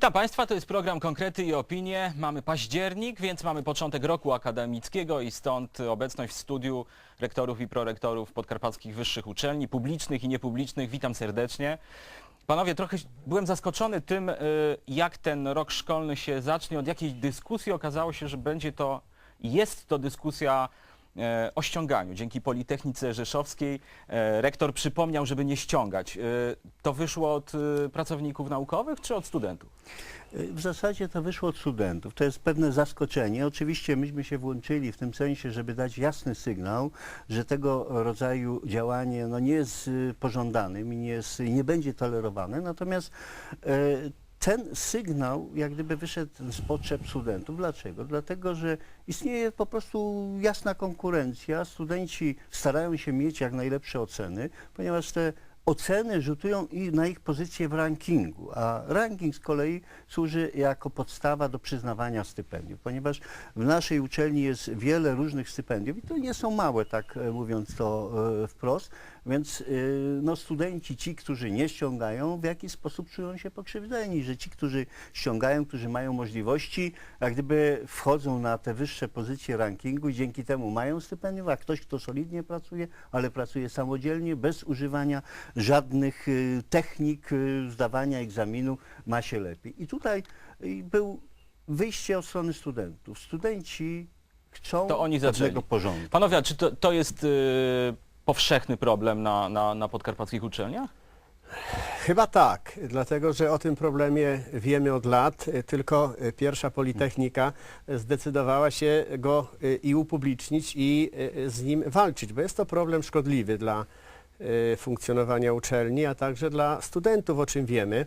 Witam Państwa, to jest program Konkrety i Opinie. Mamy październik, więc mamy początek roku akademickiego i stąd obecność w studiu rektorów i prorektorów podkarpackich wyższych uczelni, publicznych i niepublicznych. Witam serdecznie. Panowie, trochę byłem zaskoczony tym, y, jak ten rok szkolny się zacznie. Od jakiejś dyskusji okazało się, że będzie to, jest to dyskusja o ściąganiu. Dzięki Politechnice Rzeszowskiej e, rektor przypomniał, żeby nie ściągać. E, To wyszło od e, pracowników naukowych czy od studentów? W zasadzie to wyszło od studentów. To jest pewne zaskoczenie. Oczywiście myśmy się włączyli w tym sensie, żeby dać jasny sygnał, że tego rodzaju działanie no, nie jest y, pożądanym i nie, jest, nie będzie tolerowane. Natomiast e, ten sygnał jak gdyby wyszedł z potrzeb studentów. Dlaczego? Dlatego, że istnieje po prostu jasna konkurencja. Studenci starają się mieć jak najlepsze oceny, ponieważ te oceny rzutują i na ich pozycję w rankingu, a ranking z kolei służy jako podstawa do przyznawania stypendiów, ponieważ w naszej uczelni jest wiele różnych stypendiów i to nie są małe, tak e, mówiąc to e, wprost, więc e, no, studenci, ci, którzy nie ściągają, w jakiś sposób czują się pokrzywdzeni, że ci, którzy ściągają, którzy mają możliwości, jak gdyby wchodzą na te wyższe pozycje rankingu i dzięki temu mają stypendium, a ktoś, kto solidnie pracuje, ale pracuje samodzielnie, bez używania żadnych y, technik y, zdawania egzaminu, ma się lepiej. I tutaj y, był wyjście od strony studentów. Studenci chcą To oni pewnego porządku. Panowie, a czy to, to jest y, powszechny problem na, na, na podkarpackich uczelniach? Chyba tak, dlatego że o tym problemie wiemy od lat, tylko pierwsza Politechnika zdecydowała się go i upublicznić i z nim walczyć, bo jest to problem szkodliwy dla funkcjonowania uczelni, a także dla studentów, o czym wiemy.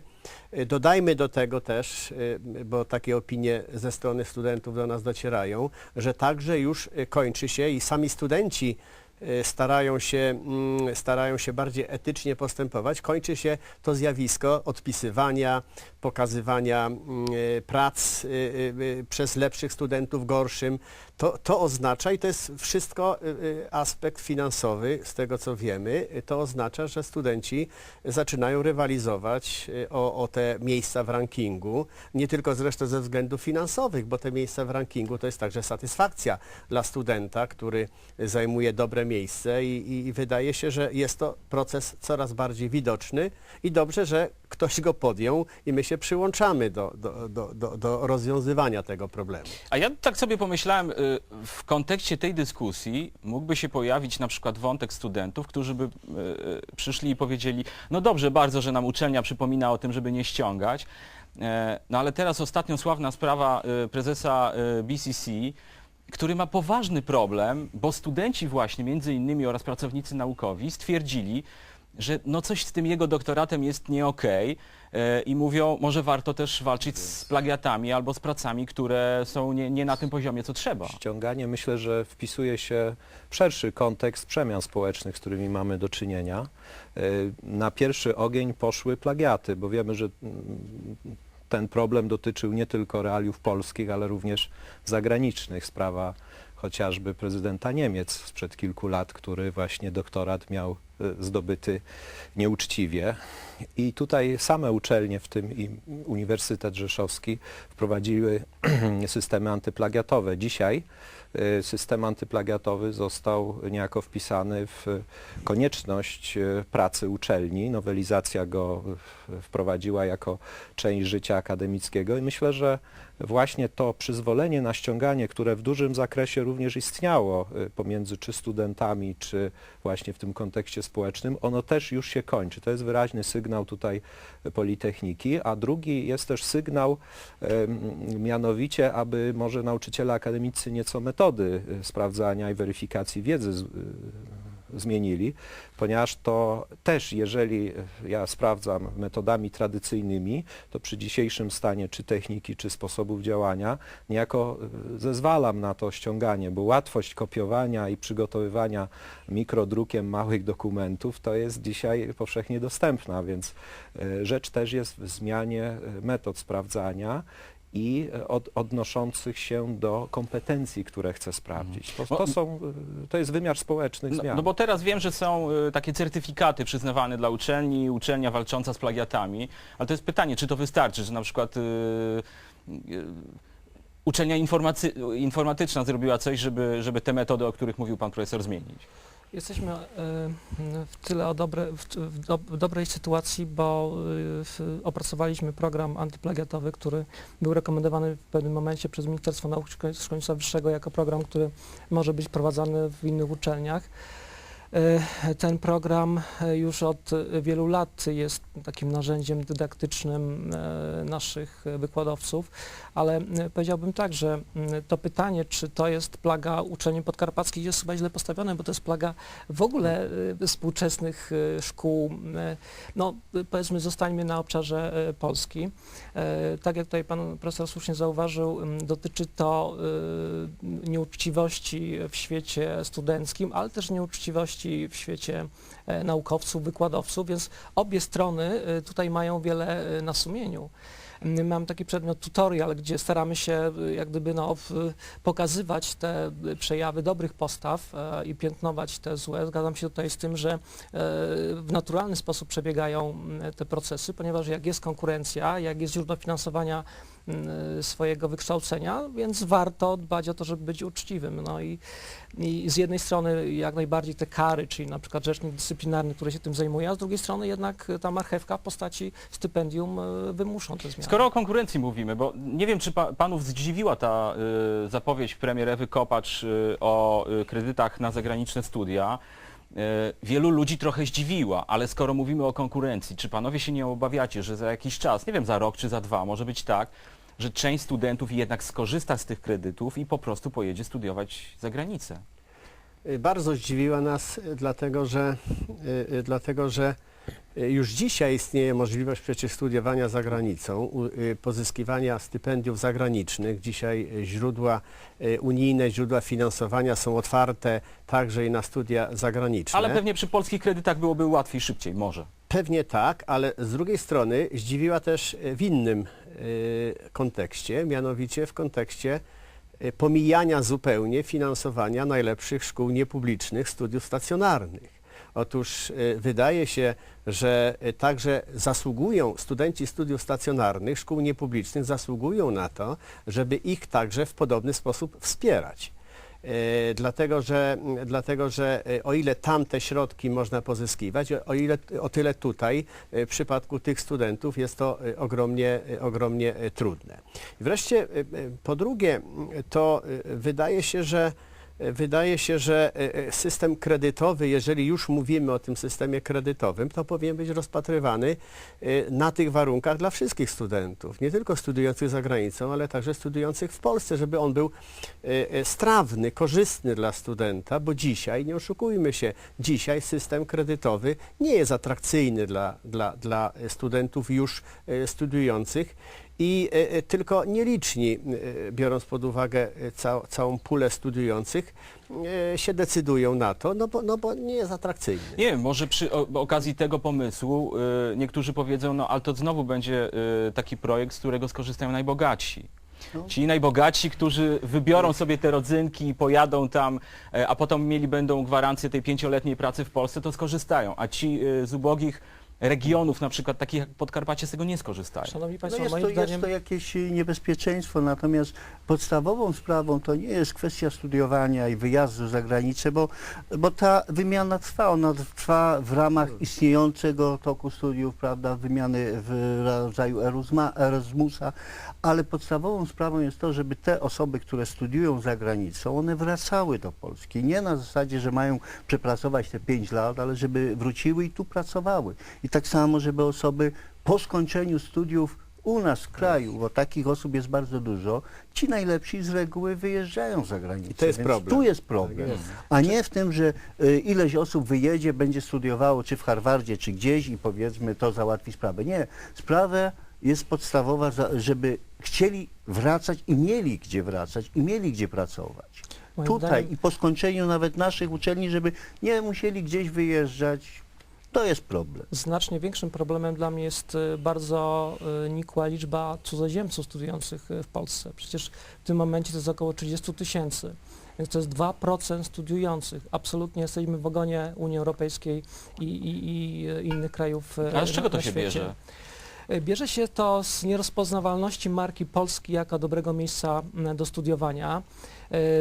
Y, Dodajmy do tego też, y, bo takie opinie ze strony studentów do nas docierają, że także już y, kończy się i sami studenci y, starają się, mm, starają się bardziej etycznie postępować. Kończy się to zjawisko odpisywania, pokazywania mm, y, prac y, y, y, przez lepszych studentów gorszym. To, to oznacza, i to jest wszystko y, y, aspekt finansowy, z tego co wiemy, to oznacza, że studenci zaczynają rywalizować y, o, o te miejsca w rankingu, nie tylko zresztą ze względów finansowych, bo te miejsca w rankingu to jest także satysfakcja dla studenta, który zajmuje dobre miejsce i, i wydaje się, że jest to proces coraz bardziej widoczny. I dobrze, że ktoś go podjął i my się przyłączamy do, do, do, do, do rozwiązywania tego problemu. A ja tak sobie pomyślałem, y, w kontekście tej dyskusji mógłby się pojawić na przykład wątek studentów, którzy by y, y, przyszli i powiedzieli, no dobrze bardzo, że nam uczelnia przypomina o tym, żeby nie ściągać, e, no ale teraz ostatnio sławna sprawa prezesa BCC, który ma poważny problem, bo studenci właśnie między innymi oraz pracownicy naukowi stwierdzili, że no coś z tym jego doktoratem jest nie okej e, i mówią, może warto też walczyć z plagiatami albo z pracami, które są nie, nie na tym poziomie, co trzeba. Ściąganie myślę, że wpisuje się w szerszy kontekst przemian społecznych, z którymi mamy do czynienia. Y, Na pierwszy ogień poszły plagiaty, bo wiemy, że mm, ten problem dotyczył nie tylko realiów polskich, ale również zagranicznych. Sprawa chociażby prezydenta Niemiec sprzed kilku lat, który właśnie doktorat miał zdobyty nieuczciwie. I tutaj same uczelnie, w tym i Uniwersytet Rzeszowski, wprowadziły systemy antyplagiatowe. Dzisiaj y, system antyplagiatowy został niejako wpisany w konieczność y, pracy uczelni. Nowelizacja go wprowadziła jako część życia akademickiego i myślę, że właśnie to przyzwolenie na ściąganie, które w dużym zakresie również istniało y, pomiędzy czy studentami, czy właśnie w tym kontekście społecznym, ono też już się kończy. To jest wyraźny sygnał tutaj Politechniki, a drugi jest też sygnał mianowicie, aby może nauczyciele akademicy nieco metody y, sprawdzania i weryfikacji wiedzy y, zmienili, ponieważ to też, jeżeli ja sprawdzam metodami tradycyjnymi, to przy dzisiejszym stanie czy techniki, czy sposobów działania, niejako y, zezwalam na to ściąganie, bo łatwość kopiowania i przygotowywania mikrodrukiem małych dokumentów to jest dzisiaj powszechnie dostępna, więc y, rzecz też jest w zmianie y, metod sprawdzania i e, od, odnoszących się do kompetencji, które chce sprawdzić. To, to, są, y, to jest wymiar społecznych No, zmian. no bo teraz wiem, że są y, takie certyfikaty przyznawane dla uczelni, uczelnia walcząca z plagiatami, ale to jest pytanie, czy to wystarczy, że na przykład y, y, uczelnia informatyczna zrobiła coś, żeby, żeby te metody, o których mówił pan profesor, zmienić. Jesteśmy e, w tyle o dobre, w, do, w dobrej sytuacji, bo e, opracowaliśmy program antyplagiatowy, który był rekomendowany w pewnym momencie przez Ministerstwo Nauki Szkolnictwa Wyższego jako program, który może być prowadzony w innych uczelniach. E, Ten program e, już od e, wielu lat jest takim narzędziem dydaktycznym naszych wykładowców, ale powiedziałbym tak, że to pytanie, czy to jest plaga uczelni podkarpackich jest chyba źle postawione, bo to jest plaga w ogóle współczesnych szkół. No powiedzmy zostańmy na obszarze Polski. Tak jak tutaj pan profesor słusznie zauważył, dotyczy to nieuczciwości w świecie studenckim, ale też nieuczciwości w świecie e, naukowców, wykładowców, więc obie strony e, tutaj mają wiele e, na sumieniu. M, Mam taki przedmiot tutorial, gdzie staramy się jak gdyby no, pokazywać te przejawy dobrych postaw i piętnować te złe. Zgadzam się tutaj z tym, że w naturalny sposób przebiegają m, te procesy, ponieważ jak jest konkurencja, jak jest źródło finansowania swojego wykształcenia, więc warto dbać o to, żeby być uczciwym. No i, i z jednej strony jak najbardziej te kary, czyli na przykład rzecznik dyscyplinarny, który się tym zajmuje, a z drugiej strony jednak ta marchewka w postaci stypendium e, wymuszą te zmiany. Skoro o konkurencji mówimy, bo nie wiem, czy pa, panów zdziwiła ta y, zapowiedź premier Ewy Kopacz y, o y, kredytach na zagraniczne studia. Y, wielu ludzi trochę zdziwiła, ale skoro mówimy o konkurencji, czy panowie się nie obawiacie, że za jakiś czas, nie wiem, za rok czy za dwa, może być tak, że część studentów jednak skorzysta z tych kredytów i po prostu pojedzie studiować za granicę? Y, Bardzo zdziwiła nas, y, dlatego że, y, dlatego, że już dzisiaj istnieje możliwość przecież studiowania za granicą, y, pozyskiwania stypendiów zagranicznych. Dzisiaj y, źródła unijne, źródła finansowania są otwarte także i na studia zagraniczne. Ale pewnie przy polskich kredytach byłoby łatwiej, szybciej, może. Pewnie tak, ale z drugiej strony zdziwiła też e, w innym e, kontekście, mianowicie w kontekście e, pomijania zupełnie finansowania najlepszych szkół niepublicznych studiów stacjonarnych. Otóż e, wydaje się, że e, także zasługują studenci studiów stacjonarnych, szkół niepublicznych, zasługują na to, żeby ich także w podobny sposób wspierać. E, dlatego, że, dlatego, że o ile tamte środki można pozyskiwać, o, ile, o tyle tutaj w przypadku tych studentów jest to ogromnie, ogromnie trudne. I wreszcie po drugie, to wydaje się, że Wydaje się, że e, e, system kredytowy, jeżeli już mówimy o tym systemie kredytowym, to powinien być rozpatrywany e, na tych warunkach dla wszystkich studentów, nie tylko studiujących za granicą, ale także studiujących w Polsce, żeby on był e, e, strawny, korzystny dla studenta, bo dzisiaj, nie oszukujmy się, dzisiaj system kredytowy nie jest atrakcyjny dla, dla, dla studentów już e, studiujących i e, e, tylko nieliczni, e, biorąc pod uwagę cał, całą pulę studiujących, się decydują na to, no bo, no bo nie jest atrakcyjny. Nie wiem, może przy o, okazji tego pomysłu y, niektórzy powiedzą, no ale to znowu będzie y, taki projekt, z którego skorzystają najbogatsi. No. Ci najbogatsi, którzy wybiorą sobie te rodzynki i pojadą tam, a potem mieli będą gwarancję tej pięcioletniej pracy w Polsce, to skorzystają. A ci z ubogich regionów, na przykład takich jak Podkarpacie, z tego nie skorzystają. Szanowni No Państwo, jest, moim to, zdaniem... jest to jakieś y, niebezpieczeństwo, natomiast podstawową sprawą to nie jest kwestia studiowania i wyjazdu za granicę, bo, bo ta wymiana trwa, ona trwa w ramach istniejącego toku studiów, prawda, wymiany w rodzaju Erasmusa, ale podstawową sprawą jest to, żeby te osoby, które studiują za granicą, one wracały do Polski. Nie na zasadzie, że mają przepracować te 5 lat, ale żeby wróciły i tu pracowały. I tak samo, żeby osoby po skończeniu studiów u nas w kraju, bo takich osób jest bardzo dużo, ci najlepsi z reguły wyjeżdżają za granicę. I to jest problem. Tu jest problem. Tak jest. A nie w tym, że y, ileś osób wyjedzie, będzie studiowało czy w Harvardzie, czy gdzieś i powiedzmy to załatwi sprawę. Nie. Sprawa jest podstawowa, żeby chcieli wracać i mieli gdzie wracać i mieli gdzie pracować. Moim Tutaj zdaniem- i po skończeniu nawet naszych uczelni, żeby nie musieli gdzieś wyjeżdżać. To jest problem. Znacznie większym problemem dla mnie jest y, bardzo y, nikła liczba cudzoziemców studiujących y, w Polsce. Przecież w tym momencie to jest około 30 tysięcy. Więc to jest 2% studiujących. Absolutnie jesteśmy w ogonie Unii Europejskiej i, i, i innych krajów Ale z czego na, to się świecie. bierze? Y, Bierze się to z nierozpoznawalności marki Polski jako dobrego miejsca do studiowania.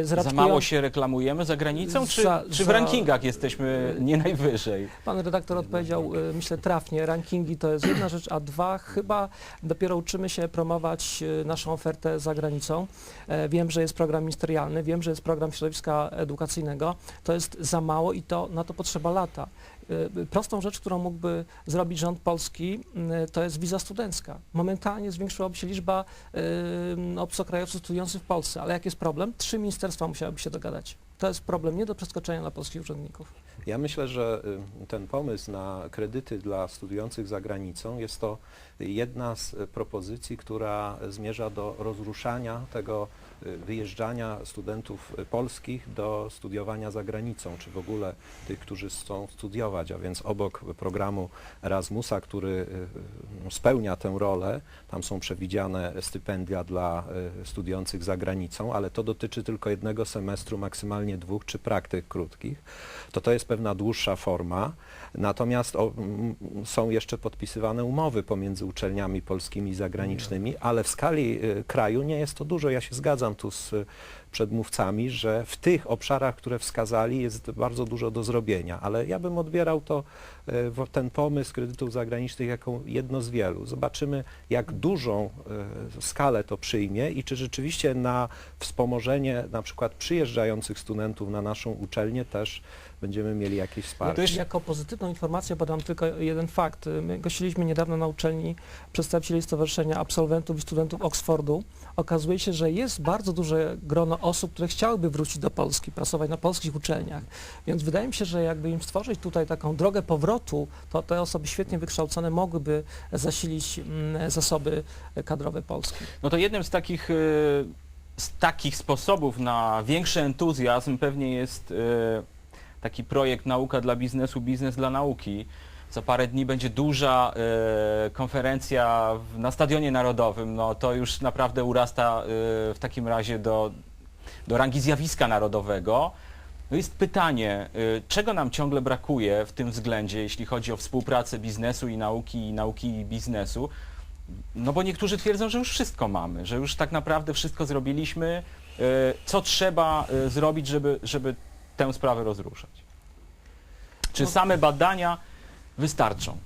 Z Za mało się reklamujemy za granicą, czy, Za- czy w za- rankingach jesteśmy nie najwyżej? Pan redaktor odpowiedział, y, myślę, trafnie. Rankingi to jest jedna rzecz, a dwa, chyba dopiero uczymy się promować naszą ofertę za granicą. E, Wiem, że jest program ministerialny, wiem, że jest program środowiska edukacyjnego. To jest za mało i to na to potrzeba lata. Y, Prostą rzecz, którą mógłby zrobić rząd polski, y, to jest wiza studencka. Momentalnie zwiększyłaby się liczba y, obcokrajowców studiujących w Polsce, ale jak jest problem? Trzy ministerstwa musiałyby się dogadać. To jest problem nie do przeskoczenia dla polskich urzędników. Ja myślę, że y, ten pomysł na kredyty dla studiujących za granicą jest to jedna z y, propozycji, która zmierza do rozruszania tego y, wyjeżdżania studentów polskich do studiowania za granicą, czy w ogóle tych, którzy chcą studiować, a więc obok programu Erasmusa, który y, spełnia tę rolę, tam są przewidziane stypendia dla y, studiujących za granicą, ale to dotyczy tylko jednego semestru, maksymalnie dwóch, czy praktyk krótkich to to jest pewna dłuższa forma. Natomiast o, są jeszcze podpisywane umowy pomiędzy uczelniami polskimi i zagranicznymi, ale w skali y, kraju nie jest to dużo. Ja się zgadzam tu z y, przedmówcami, że w tych obszarach, które wskazali, jest bardzo dużo do zrobienia, ale ja bym odbierał to, wo- ten pomysł kredytów zagranicznych jako jedno z wielu. Zobaczymy, jak dużą y, skalę to przyjmie i czy rzeczywiście na wspomożenie na przykład przyjeżdżających studentów na naszą uczelnię też będziemy mieli jakieś wsparcie. to jeszcze- Jako pozytywną informację podam tylko jeden fakt. My gościliśmy niedawno na uczelni przedstawicieli Stowarzyszenia Absolwentów i Studentów Oxfordu. Okazuje się, że jest bardzo duże grono osób, które chciałyby wrócić do Polski, pracować na polskich uczelniach. Więc wydaje mi się, że jakby im stworzyć tutaj taką drogę powrotu, to te osoby świetnie wykształcone mogłyby zasilić mm, zasoby kadrowe Polski. No to jednym z takich, y, z takich sposobów na większy entuzjazm pewnie jest y, taki projekt Nauka dla biznesu, biznes dla nauki. Za parę dni będzie duża y, konferencja na Stadionie Narodowym. No to już naprawdę urasta w takim razie do, do rangi zjawiska narodowego. No jest pytanie, y, czego nam ciągle brakuje w tym względzie, jeśli chodzi o współpracę biznesu i nauki, i nauki i biznesu? No bo niektórzy twierdzą, że już wszystko mamy, że już tak naprawdę wszystko zrobiliśmy. Y, Co trzeba y, zrobić, żeby, żeby tę sprawę rozruszać? Czy No- same badania wystarczą?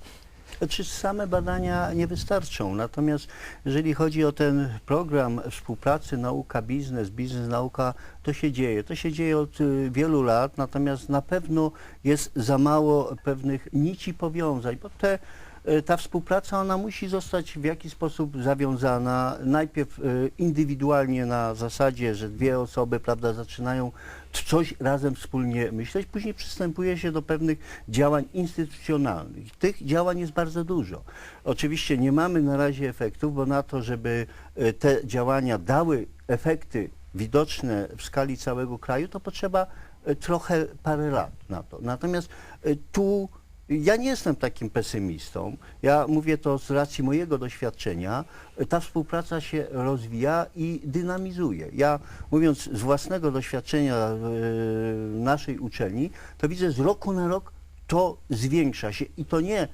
Znaczy same badania nie wystarczą, natomiast jeżeli chodzi o ten program współpracy nauka-biznes, biznes-nauka, to się dzieje. To się dzieje od y, wielu lat, natomiast na pewno jest za mało pewnych nici powiązań, bo te, ta współpraca ona musi zostać w jakiś sposób zawiązana, najpierw y, indywidualnie na zasadzie, że dwie osoby prawda, zaczynają coś razem wspólnie myśleć, później przystępuje się do pewnych działań instytucjonalnych. Tych działań jest bardzo dużo. Oczywiście nie mamy na razie efektów, bo na to, żeby e, te działania dały efekty widoczne w skali całego kraju, to potrzeba e, trochę parę lat na to. Natomiast e, tu ja nie jestem takim pesymistą. Ja mówię to z racji mojego doświadczenia. Ta współpraca się rozwija i dynamizuje. Ja mówiąc z własnego doświadczenia e, naszej uczelni, to widzę z roku na rok to zwiększa się i to nie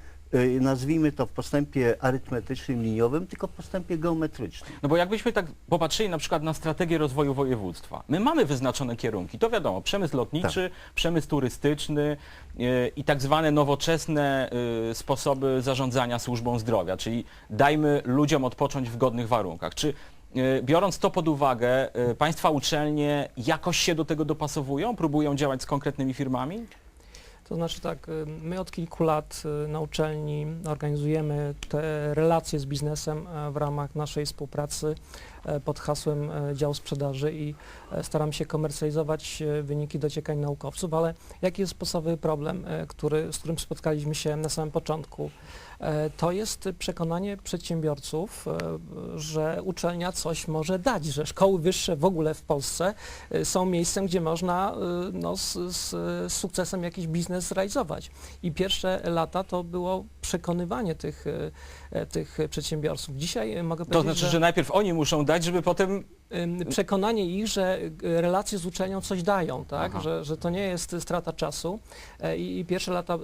nazwijmy to w postępie arytmetycznym, liniowym, tylko w postępie geometrycznym. No bo jakbyśmy tak popatrzyli na przykład na strategię rozwoju województwa. My mamy wyznaczone kierunki, to wiadomo, przemysł lotniczy, przemysł turystyczny yy, i tak zwane nowoczesne yy, sposoby zarządzania służbą zdrowia, czyli dajmy ludziom odpocząć w godnych warunkach. Czy biorąc to pod uwagę, państwa uczelnie jakoś się do tego dopasowują, próbują działać z konkretnymi firmami? To znaczy tak, y, my od kilku lat y, na uczelni organizujemy te relacje z biznesem e, w ramach naszej współpracy pod hasłem e, dział sprzedaży i e, staramy się komercjalizować e, wyniki dociekań naukowców, ale jaki jest podstawowy problem, e, który, z którym spotkaliśmy się na samym początku? E, To jest przekonanie przedsiębiorców, e, że uczelnia coś może dać, że szkoły wyższe w ogóle w Polsce e, są miejscem, gdzie można e, no, z, z, sukcesem jakiś biznes realizować. I pierwsze lata to było przekonywanie tych, e, e, tych przedsiębiorców. Dzisiaj e, mogę To powiedzieć, znaczy, że najpierw oni muszą dać, żeby potem przekonanie ich, że y, relacje z uczelnią coś dają, tak? Że, że to nie jest strata czasu E, i, i pierwsze lata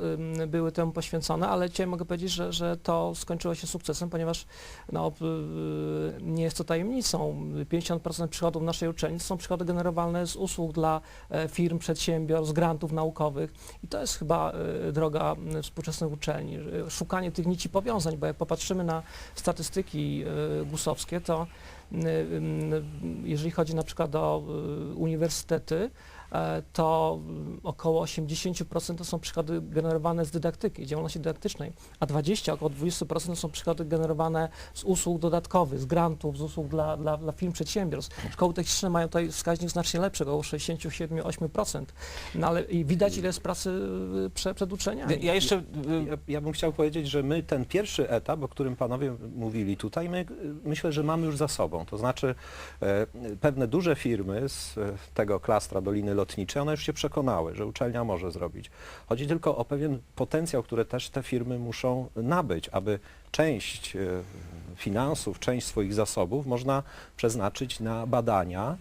były temu poświęcone, ale dzisiaj mogę powiedzieć, że, że to skończyło się sukcesem, ponieważ no, y, nie jest to tajemnicą. 50% przychodów naszej uczelni to są przychody generowane z usług dla e, firm, przedsiębiorstw, grantów naukowych i to jest chyba y, droga współczesnych uczelni, szukanie tych nici powiązań, bo jak popatrzymy na statystyki gusowskie, to jeżeli chodzi na przykład o y, uniwersytety, to y, około 80% to są przychody generowane z dydaktyki, działalności dydaktycznej, a 20, około 20% to są przychody generowane z usług dodatkowych, z grantów, z usług dla, dla, dla firm przedsiębiorstw. Szkoły techniczne mają tutaj wskaźnik znacznie lepszy, około 67-8%, no ale i widać ile jest pracy y, prze, przed uczelniami. ja jeszcze... y, Ja, ja bym chciał powiedzieć, że my ten pierwszy etap, o którym panowie mówili tutaj, my y, myślę, że mamy już za sobą. To znaczy e, pewne duże firmy z e, tego klastra Doliny Lotniczej, one już się przekonały, że uczelnia może zrobić. Chodzi tylko o pewien potencjał, który też te firmy muszą nabyć, aby część e, finansów, część swoich zasobów można przeznaczyć na badania,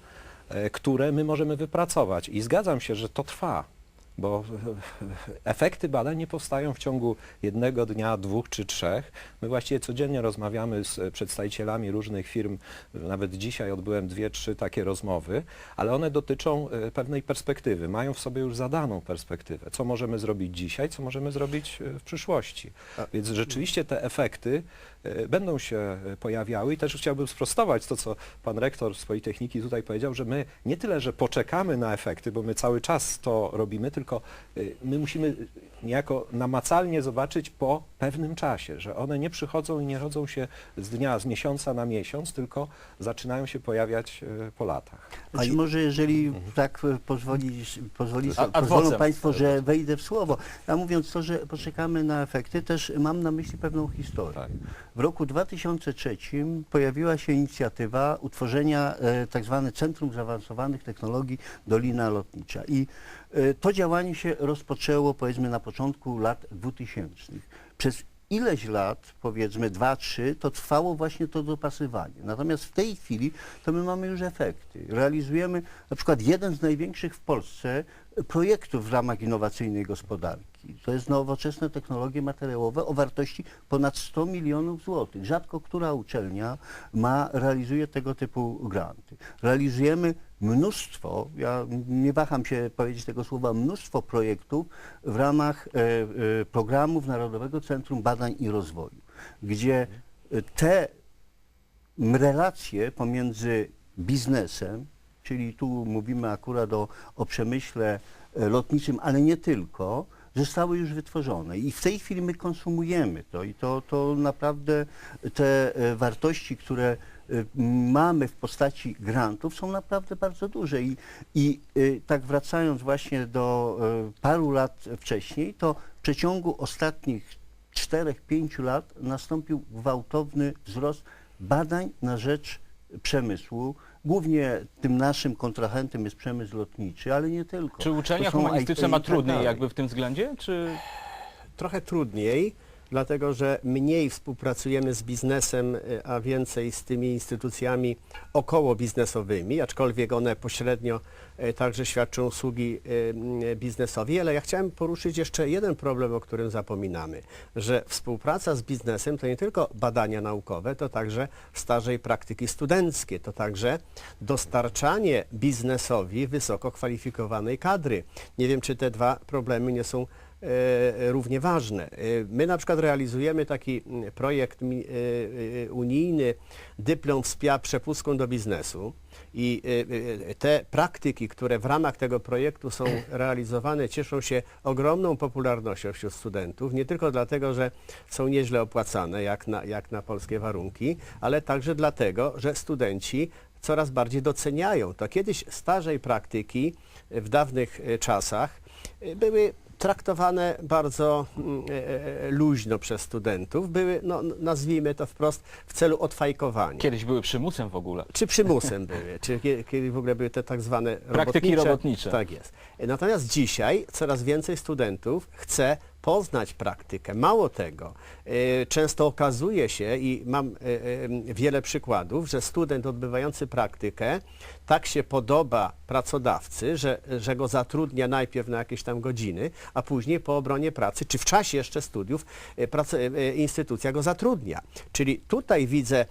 e, które my możemy wypracować. I zgadzam się, że to trwa bo efekty badań nie powstają w ciągu jednego dnia, dwóch czy trzech. My właściwie codziennie rozmawiamy z przedstawicielami różnych firm, nawet dzisiaj odbyłem dwie, trzy takie rozmowy, ale one dotyczą e, pewnej perspektywy, mają w sobie już zadaną perspektywę, co możemy zrobić dzisiaj, co możemy zrobić e, w przyszłości. Więc rzeczywiście te efekty będą się e, pojawiały i też chciałbym sprostować to, co pan rektor z Politechniki tutaj powiedział, że my nie tyle, że poczekamy na efekty, bo my cały czas to robimy, tylko y, my musimy niejako namacalnie zobaczyć po pewnym czasie, że one nie przychodzą i nie rodzą się z dnia, z miesiąca na miesiąc, tylko zaczynają się pojawiać po latach. A i może jeżeli tak e, pozwoli, pozwoli, ad pozwolą. Państwo, że wejdę w słowo. A mówiąc to, że poczekamy na efekty, też mam na myśli pewną historię. Tak. W roku 2003 pojawiła się inicjatywa utworzenia e, tak zwane Centrum Zaawansowanych Technologii Dolina Lotnicza. I e, to działanie się rozpoczęło powiedzmy na początku lat 2000. Przez ileś lat, powiedzmy dwa, trzy, to trwało właśnie to dopasywanie. Natomiast w tej chwili to my mamy już efekty. Realizujemy na przykład jeden z największych w Polsce projektów w ramach innowacyjnej gospodarki. To jest nowoczesne technologie materiałowe o wartości ponad 100 milionów złotych. Rzadko która uczelnia ma, realizuje tego typu granty. Realizujemy mnóstwo, ja nie waham się powiedzieć tego słowa, mnóstwo projektów w ramach e, e, programów Narodowego Centrum Badań i Rozwoju, gdzie e, te relacje pomiędzy biznesem, czyli tu mówimy akurat o, o przemyśle e, lotniczym, ale nie tylko, zostały już wytworzone i w tej chwili my konsumujemy to i to, to naprawdę te e, wartości, które e, mamy w postaci grantów są naprawdę bardzo duże i, i e, tak wracając właśnie do paru lat wcześniej, to w przeciągu ostatnich 4-5 lat nastąpił gwałtowny wzrost badań na rzecz przemysłu. Głównie tym naszym kontrahentem jest przemysł lotniczy, ale nie tylko. Czy uczelnia To są humanistyczna IT ma i tak trudniej dalej. jakby w tym względzie, czy... Trochę trudniej, dlatego że mniej współpracujemy z biznesem, y, a więcej z tymi instytucjami około biznesowymi, aczkolwiek one pośrednio y, także świadczą usługi y, biznesowi. Ale ja chciałem poruszyć jeszcze jeden problem, o którym zapominamy, że współpraca z biznesem to nie tylko badania naukowe, to także staże i praktyki studenckie, to także dostarczanie biznesowi wysoko kwalifikowanej kadry. Nie wiem, czy te dwa problemy nie są e, równie ważne. E, My na przykład realizujemy taki projekt e, e, unijny Dyplom wspia przepustką do biznesu i e, e, te praktyki, które w ramach tego projektu są realizowane, cieszą się ogromną popularnością wśród studentów, nie tylko dlatego, że są nieźle opłacane jak na, jak na polskie warunki, ale także dlatego, że studenci coraz bardziej doceniają to. Kiedyś staże i praktyki w dawnych e, czasach e, były traktowane bardzo mm, e, e, luźno przez studentów, były, no, nazwijmy to wprost, w celu odfajkowania. Kiedyś były przymusem w ogóle. Czy przymusem były, czy kie- kiedy w ogóle były te tak zwane Praktyki robotnicze. robotnicze. Tak jest. Natomiast dzisiaj coraz więcej studentów chce poznać praktykę. Mało tego, e, często okazuje się i mam e, e, wiele przykładów, że student odbywający praktykę tak się podoba pracodawcy, że, że go zatrudnia najpierw na jakieś tam godziny, a później po obronie pracy, czy w czasie jeszcze studiów, instytucja go zatrudnia. Czyli tutaj widzę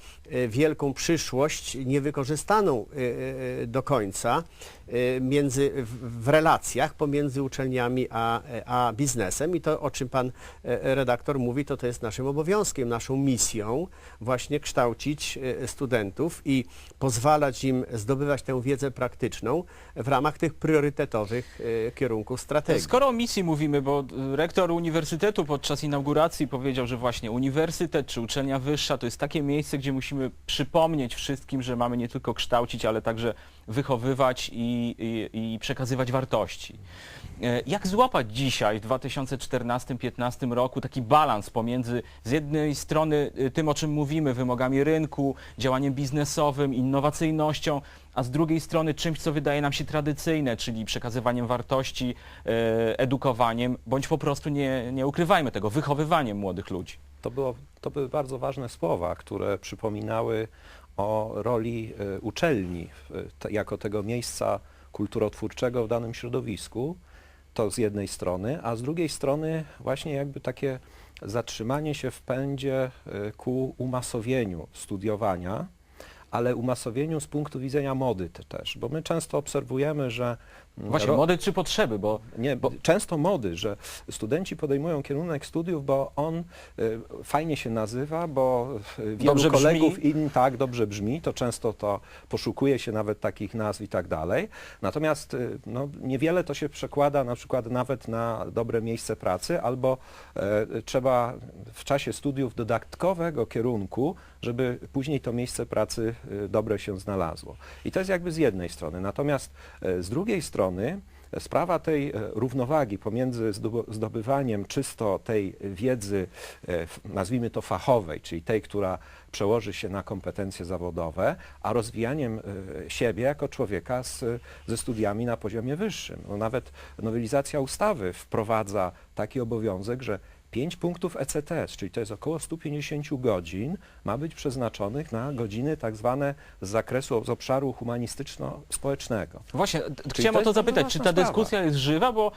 wielką przyszłość niewykorzystaną do końca między, w, relacjach pomiędzy uczelniami a, a biznesem i to, o czym pan e, redaktor mówi, to to jest naszym obowiązkiem, naszą misją właśnie kształcić e, studentów i pozwalać im zdobywać tę wiedzę praktyczną w ramach tych priorytetowych e, kierunków strategii. Skoro o misji mówimy, bo y, rektor uniwersytetu podczas inauguracji powiedział, że właśnie uniwersytet czy uczelnia wyższa to jest takie miejsce, gdzie musimy przypomnieć wszystkim, że mamy nie tylko kształcić, ale także wychowywać i, i, i przekazywać wartości. E, Jak złapać dzisiaj, w 2014-2015 roku, taki balans pomiędzy z jednej strony y, tym, o czym mówimy, wymogami rynku, działaniem biznesowym, innowacyjnością, a z drugiej strony czymś, co wydaje nam się tradycyjne, czyli przekazywaniem wartości, e, edukowaniem, bądź po prostu nie, nie ukrywajmy tego, wychowywaniem młodych ludzi. To, było, to były bardzo ważne słowa, które przypominały o roli e, uczelni jako tego miejsca kulturotwórczego w danym środowisku. To z jednej strony, a z drugiej strony właśnie jakby takie zatrzymanie się w pędzie e, ku umasowieniu studiowania, ale umasowieniu z punktu widzenia mody te też, bo my często obserwujemy, że mm, Właśnie, mody czy potrzeby, bo nie, bo często mody, że studenci podejmują kierunek studiów, bo on y, fajnie się nazywa, bo y, wielu Dobrze brzmi. kolegów in, tak dobrze brzmi, to często to poszukuje się nawet takich nazw i tak dalej. Natomiast y, no, niewiele to się przekłada na przykład nawet na dobre miejsce pracy, albo e, trzeba w czasie studiów dodatkowego kierunku, żeby później to miejsce pracy y, dobre się znalazło. I to jest jakby z jednej strony. Natomiast e, z drugiej strony sprawa tej równowagi pomiędzy zdobywaniem czysto tej wiedzy, nazwijmy to fachowej, czyli tej, która przełoży się na kompetencje zawodowe, a rozwijaniem siebie jako człowieka z, ze studiami na poziomie wyższym. No nawet nowelizacja ustawy wprowadza taki obowiązek, że 5 punktów ECTS, czyli to jest około 150 godzin, ma być przeznaczonych na godziny tak zwane z zakresu, z obszaru humanistyczno-społecznego. Właśnie, chciałem o to zapytać, czy ta sprawa. dyskusja jest żywa, bo,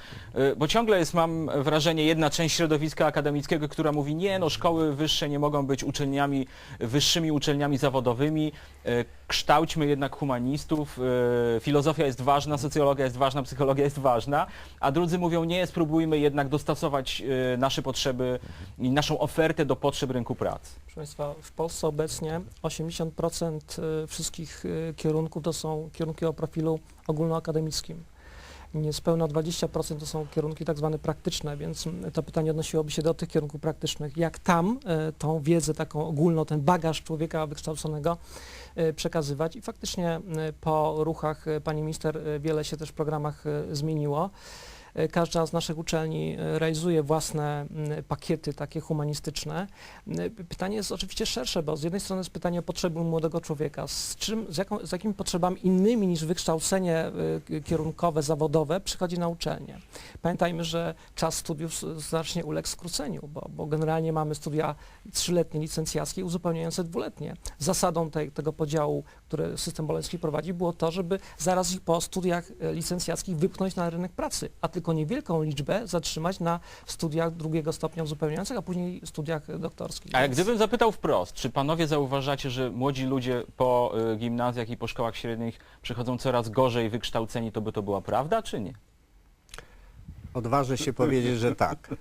y, bo ciągle jest, mam wrażenie, jedna część środowiska akademickiego, która mówi, nie, no szkoły wyższe nie mogą być uczelniami, wyższymi uczelniami zawodowymi, kształćmy jednak humanistów, y, filozofia jest ważna, socjologia jest ważna, psychologia jest ważna, a drudzy mówią, nie, spróbujmy jednak dostosować y, nasze potrzeby i naszą ofertę do potrzeb rynku pracy. Proszę Państwa, w Polsce obecnie 80% y, wszystkich kierunków to są kierunki o profilu ogólnoakademickim. Niespełna 20% to są kierunki tak zwane praktyczne, więc to pytanie odnosiłoby się do tych kierunków praktycznych. Jak tam y, tą wiedzę taką ogólną, ten bagaż człowieka wykształconego y, przekazywać i faktycznie y, po ruchach pani minister wiele się też w programach zmieniło. Y, Każda z naszych uczelni y, realizuje własne mm, pakiety takie humanistyczne. Y, Pytanie jest oczywiście szersze, bo z jednej strony jest pytanie o potrzeby młodego człowieka. Z, czym, z, jaką, z jakimi potrzebami innymi niż wykształcenie kierunkowe, zawodowe przychodzi na uczelnię? Pamiętajmy, że czas studiów znacznie uległ skróceniu, bo, bo generalnie mamy studia trzyletnie licencjackie uzupełniające dwuletnie. Zasadą tej, tego podziału, który system Boleński prowadzi, było to, żeby zaraz ich po studiach e, licencjackich wypchnąć na rynek pracy, a tylko niewielką liczbę zatrzymać na studiach drugiego stopnia uzupełniających, a później studiach doktorskich. A Więc- gdybym zapytał wprost, czy panowie zauważacie, że młodzi ludzie po y, gimnazjach i po szkołach średnich przychodzą coraz gorzej wykształceni, to by to była prawda, czy nie? Odważę się powiedzieć, że tak.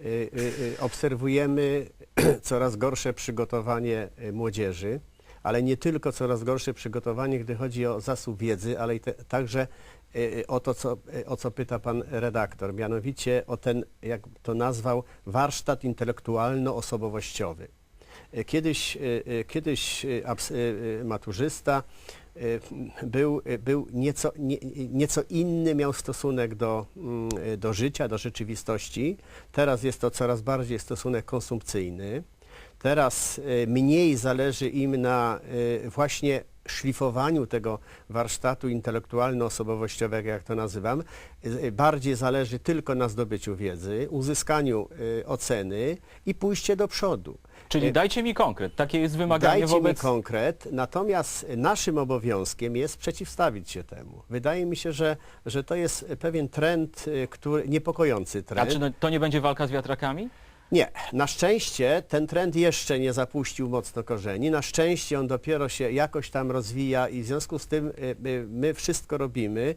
Y, y, y, Obserwujemy coraz gorsze przygotowanie y, młodzieży, ale nie tylko coraz gorsze przygotowanie, gdy chodzi o zasób wiedzy, ale i te, także y, y, o to, co, y, o co pyta pan redaktor, mianowicie o ten, jak to nazwał, warsztat intelektualno-osobowościowy. Kiedyś, kiedyś maturzysta był, był nieco, nie, nieco inny, miał stosunek do, mm, do życia, do rzeczywistości. Teraz jest to coraz bardziej stosunek konsumpcyjny. Teraz y, mniej zależy im na y, właśnie szlifowaniu tego warsztatu intelektualno-osobowościowego, jak to nazywam. Y, Bardziej zależy tylko na zdobyciu wiedzy, uzyskaniu oceny i pójście do przodu. Czyli E, dajcie mi konkret. Takie jest wymaganie Dajcie wobec... mi konkret, natomiast naszym obowiązkiem jest przeciwstawić się temu. Wydaje mi się, że, że to jest pewien trend, który, niepokojący A trend. czy no, to nie będzie walka z wiatrakami? Nie, na szczęście ten trend jeszcze nie zapuścił mocno korzeni. Na szczęście on dopiero się jakoś tam rozwija i w związku z tym y, y, my wszystko robimy.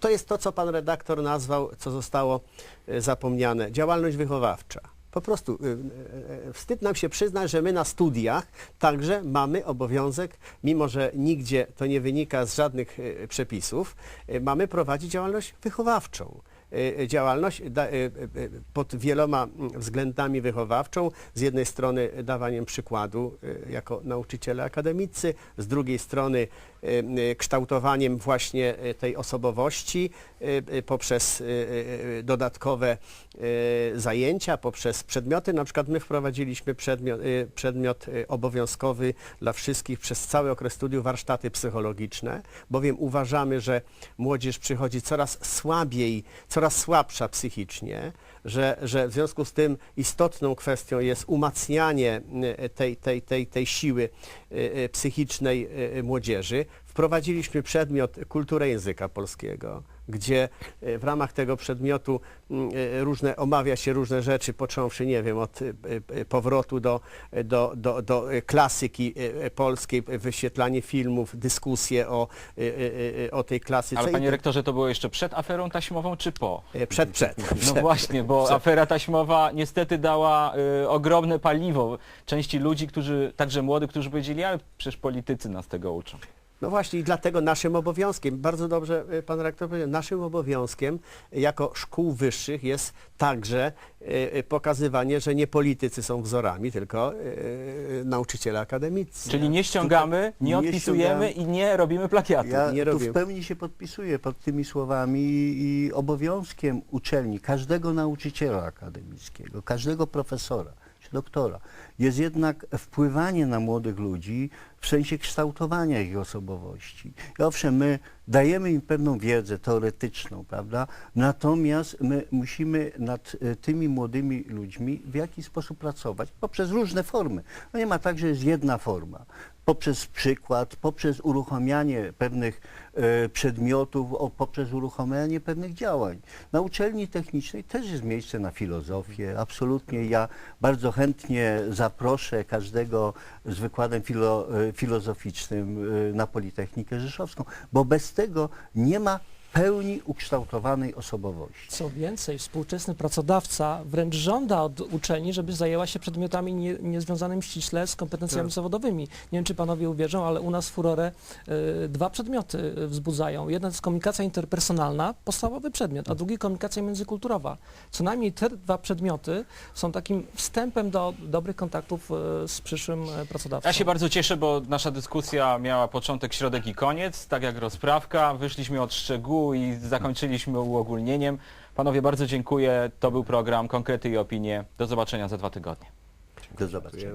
To, jest to, co pan redaktor nazwał, co zostało y, zapomniane, działalność wychowawcza. Po prostu wstyd nam się przyznać, że my na studiach także mamy obowiązek, mimo że nigdzie to nie wynika z żadnych przepisów, mamy prowadzić działalność wychowawczą działalność y, y, y, pod wieloma mm, względami wychowawczą. Z jednej strony dawaniem przykładu jako nauczyciele akademicy, z drugiej strony kształtowaniem właśnie y, tej osobowości y, poprzez dodatkowe zajęcia, poprzez przedmioty. Na przykład my wprowadziliśmy przedmiot, przedmiot obowiązkowy dla wszystkich przez cały okres studiów warsztaty psychologiczne, bowiem uważamy, że młodzież przychodzi coraz słabiej, coraz słabsza psychicznie, że, że w związku z tym istotną kwestią jest umacnianie tej, tej, tej, tej siły psychicznej młodzieży. Wprowadziliśmy przedmiot kulturę języka polskiego, gdzie y, w ramach tego przedmiotu mm, y, różne, omawia się różne rzeczy, począwszy, nie wiem, od y, powrotu do, do, do, do klasyki polskiej, wyświetlanie filmów, dyskusje o, o tej klasyce. Ale panie to- rektorze, to było jeszcze przed aferą taśmową, czy po? Przed, przed. No właśnie, bo Przed. afera taśmowa niestety dała y, ogromne paliwo części ludzi, którzy, także młodych, którzy powiedzieli, ale przecież politycy nas tego uczą. No właśnie i dlatego naszym obowiązkiem, bardzo dobrze y, pan rektor powiedział, naszym obowiązkiem jako szkół wyższych jest także y, y, pokazywanie, że nie politycy są wzorami, tylko nauczyciele akademicy. Czyli nie ściągamy, nie nie odpisujemy i nie robimy plagiatu. Ja nie tu w pełni się podpisuję pod tymi słowami i obowiązkiem uczelni, każdego nauczyciela akademickiego, każdego profesora czy doktora jest jednak wpływanie na młodych ludzi w sensie kształtowania ich osobowości. I owszem, my dajemy im pewną wiedzę teoretyczną, prawda? Natomiast my musimy nad e, tymi młodymi ludźmi w jakiś sposób pracować poprzez różne formy. No nie ma tak, że jest jedna forma poprzez przykład, poprzez uruchamianie pewnych e, przedmiotów, o, poprzez uruchamianie pewnych działań. Na uczelni technicznej też jest miejsce na filozofię. Absolutnie ja bardzo chętnie zaproszę każdego z wykładem filo, e, filozoficznym na Politechnikę Rzeszowską, bo bez tego nie ma pełni ukształtowanej osobowości. Co więcej, współczesny pracodawca wręcz żąda od uczelni, żeby zajęła się przedmiotami nie, niezwiązanymi ściśle z kompetencjami Tak. zawodowymi. Nie wiem, czy panowie uwierzą, ale u nas furorę y, dwa przedmioty y, wzbudzają. Jeden to jest komunikacja interpersonalna, podstawowy przedmiot, a drugi komunikacja międzykulturowa. Co najmniej te dwa przedmioty są takim wstępem do dobrych kontaktów y, z przyszłym y, pracodawcą. Ja się bardzo cieszę, bo nasza dyskusja miała początek, środek i koniec, tak jak rozprawka. Wyszliśmy od i zakończyliśmy uogólnieniem. Panowie, bardzo dziękuję. To był program Konkrety i Opinie. Do zobaczenia za dwa tygodnie. Do zobaczenia.